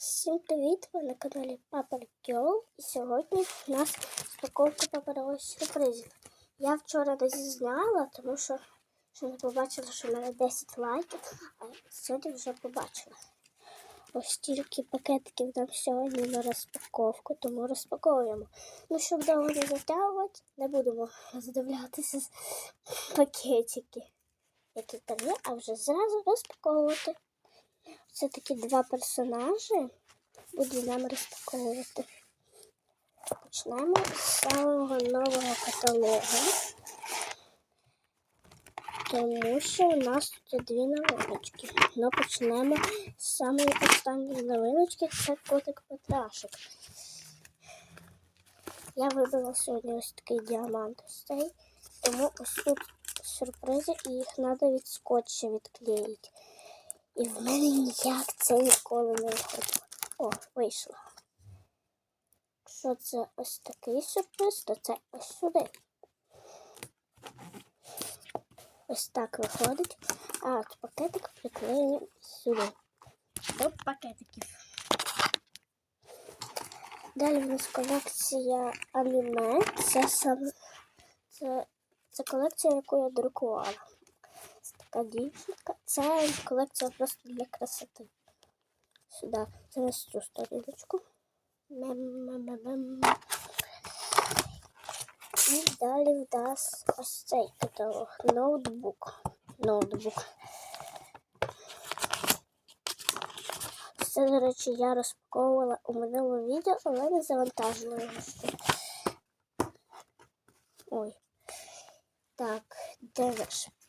Всім привіт! Ви на каналі Папа Girl. І сьогодні у нас розпаковка паперових сюрпризів. Я вчора не зізняла, тому що ще не побачила, що в мене 10 лайків, а сьогодні вже побачила. Ось тільки пакетиків нам сьогодні на розпаковку, тому розпаковуємо. Ну, щоб довго не затягувати, не будемо роздивлятися з пакетики, які там є, а вже зразу розпаковувати. Це такі два персонажі. Буду нам розпаковувати. Почнемо з самого нового каталогу. Тому що у нас тут дві новиночки. Ну, почнемо з самої останньої новиночки. Це котик Петрашик. Я вибрала сьогодні ось такий діамант ось цей. Тому ось тут сюрпризи і їх треба від скотча відклеїти. І в мене ніяк це ніколи не виходило. О, вийшло. Якщо це ось такий сюрприз, то це ось сюди. Ось так виходить. А от пакетик приклеїмо сюди. До пакетиків. Далі в нас колекція аніме. Це саме це, це колекція, яку я друкувала така. Це колекція просто для красоти. Сюди на цю сторіночку. І далі в нас ось цей каталог. Ноутбук. Ноутбук. Це, до речі, я розпаковувала у минулому відео, але не завантажила. Ой. Так, де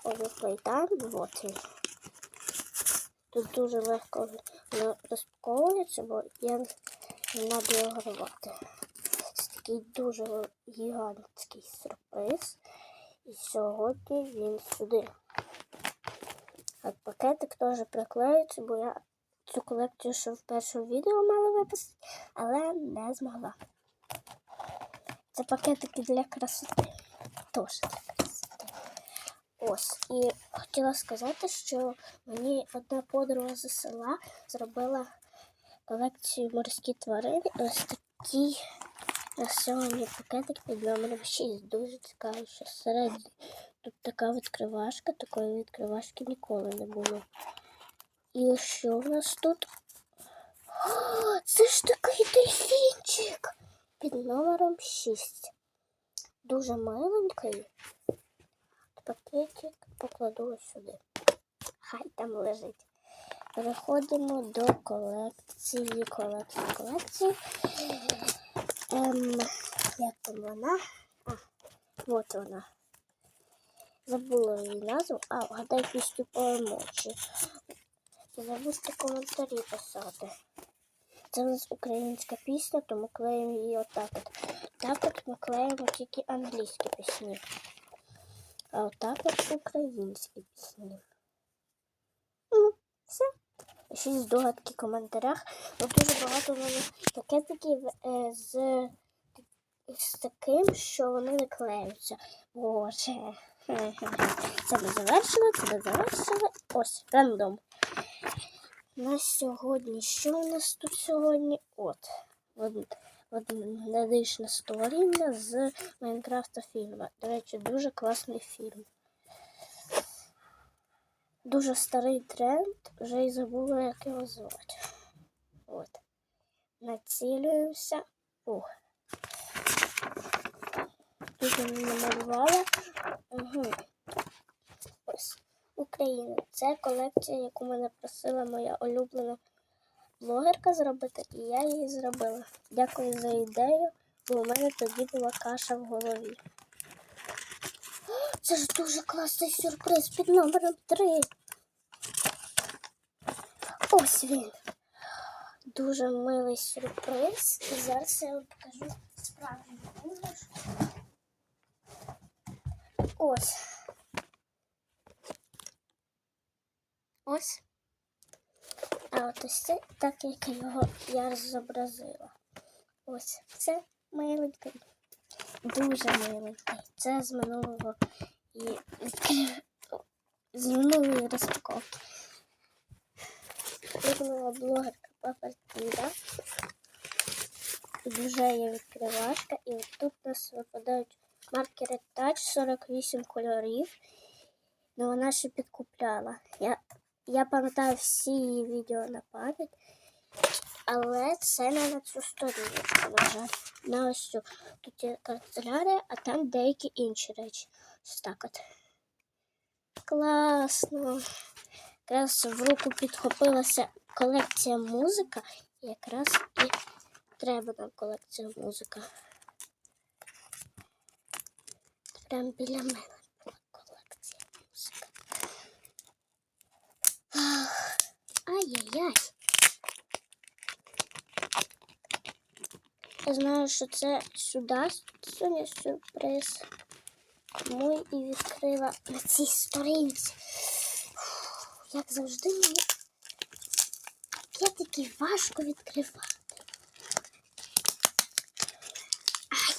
Overplay Вот він. Тут дуже легко розпаковується, бо я не треба його рвати. Це такий дуже гігантський сюрприз. І сьогодні він сюди. А пакетик теж приклеюється, бо я цю колекцію ще в першому відео мала виписати, але не змогла. Це пакетики для красоти. Красоти. Ось. І хотіла сказати, що мені одна подруга з села зробила колекцію морські тварини. Ось такий красивий пакетик під номером 6. Дуже цікавий, що середній. Тут така відкривашка, такої відкривашки ніколи не було. І що в нас тут? О, це ж такий дельфінчик під номером 6. Дуже миленький. Пакетик покладу ось сюди. Хай там лежить. Переходимо до колекції, колекції, колекції. Ем, як там вона? А, от вона. Забула її назву. А, вгадай пісню по емоджі. Не забудьте коментарі писати. Це у нас українська пісня, тому клеїмо її отак от. Так от ми клеїмо тільки англійські пісні. А отак от українські пісні. Ну, все. Ще здогадки в коментарях. Бо дуже багато мене пакетиків е, з, з таким, що вони не клеються. Боже. Це ми завершили, це ми завершили. Ось, рандом. На сьогодні. Що у нас тут сьогодні? От. От надишна з Майнкрафта фільму. До речі, дуже класний фільм. Дуже старий тренд, вже й забула, як його звати. От. Націлюємося. Ух. Тут я намалювала. Угу. Ось. Україна. Це колекція, яку мене просила моя улюблена блогерка зробити, і я її зробила. Дякую за ідею, бо у мене тоді була каша в голові. Це ж дуже класний сюрприз під номером 3. Ось він. Дуже милий сюрприз. І зараз я вам покажу справжню іграшку. Ось. Ось. Це так, як його я зобразила. Ось це миленький. Дуже миленький. Це з минулого з минулої розпаковки. Вибрала блогерка паперті, да? Тут є відкривашка, і от тут у нас випадають маркери Touch 48 кольорів. Ну, вона ще підкупляла. Я, я пам'ятаю всі її відео на пам'ять, але це не на цю сторінку, на. На ось цю. Тут є канцелярія, а там деякі інші речі. Ось так от. Класно. Якраз в руку підхопилася колекція музика, і якраз і треба нам колекція музика. Прям біля мене була колекція музики. Ах, Ай-яй-яй. Я знаю, що це сюди сьогодні сюрприз. Тому і відкрила на цій сторінці. Як завжди мені таке важко відкривати. Ай,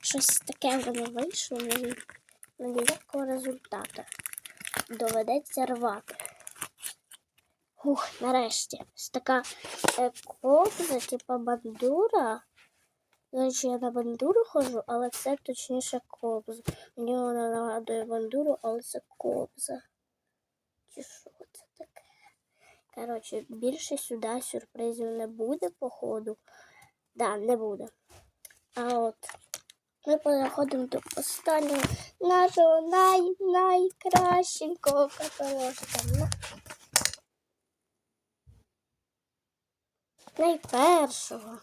щось таке в мене вийшло, мені ніякого результату. Доведеться рвати. Ух, нарешті. Ось така е, ковза, типа бандура. Речі, я на бандуру ходжу, але це точніше кобза. Мені вона нагадує бандуру, але це кобза. Чи що це таке? Коротше, більше сюди сюрпризів не буде, походу. Да, не буде. А от ми переходимо до останнього нашого най найкращенького каталожка. Найпершого.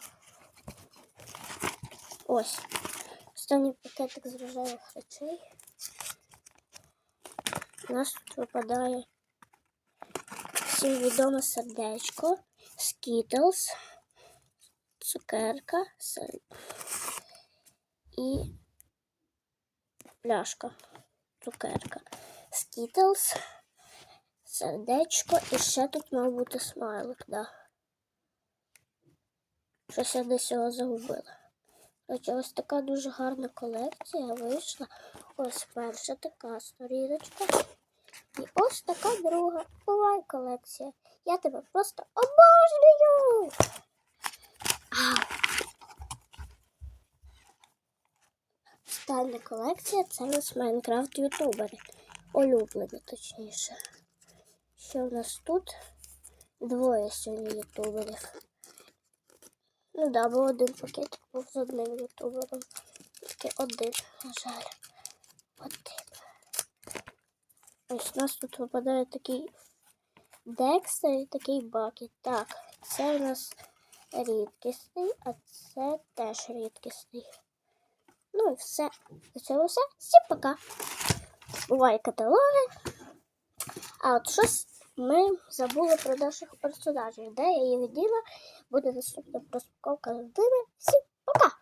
Ось. Останній пакетик з рожевих речей. У нас тут випадає всім відоме сердечко, скітлс, цукерка і пляшка. Цукерка. Скітлс, сердечко і ще тут мав бути смайлик, да. Щось я десь його загубила. Ось така дуже гарна колекція вийшла. Ось перша така сторіночка. І ось така друга. Бувай колекція. Я тебе просто обожнюю. Остання колекція це у нас Майнкрафт ютубери. Улюблені, точніше. Що в нас тут? Двоє сьогодні ютуберів. Ну да, бо один пакетик був з одним ютубером. Тільки один, на жаль. Один. Ось у нас тут випадає такий Декстер і такий бакет. Так, це у нас рідкісний, а це теж рідкісний. Ну і все. На цьому все. Всім пока. Буває каталоги. А от щось ми забули про наших персонажів. Де я їх діла, буде наступна розпаковка людини. Всім пока!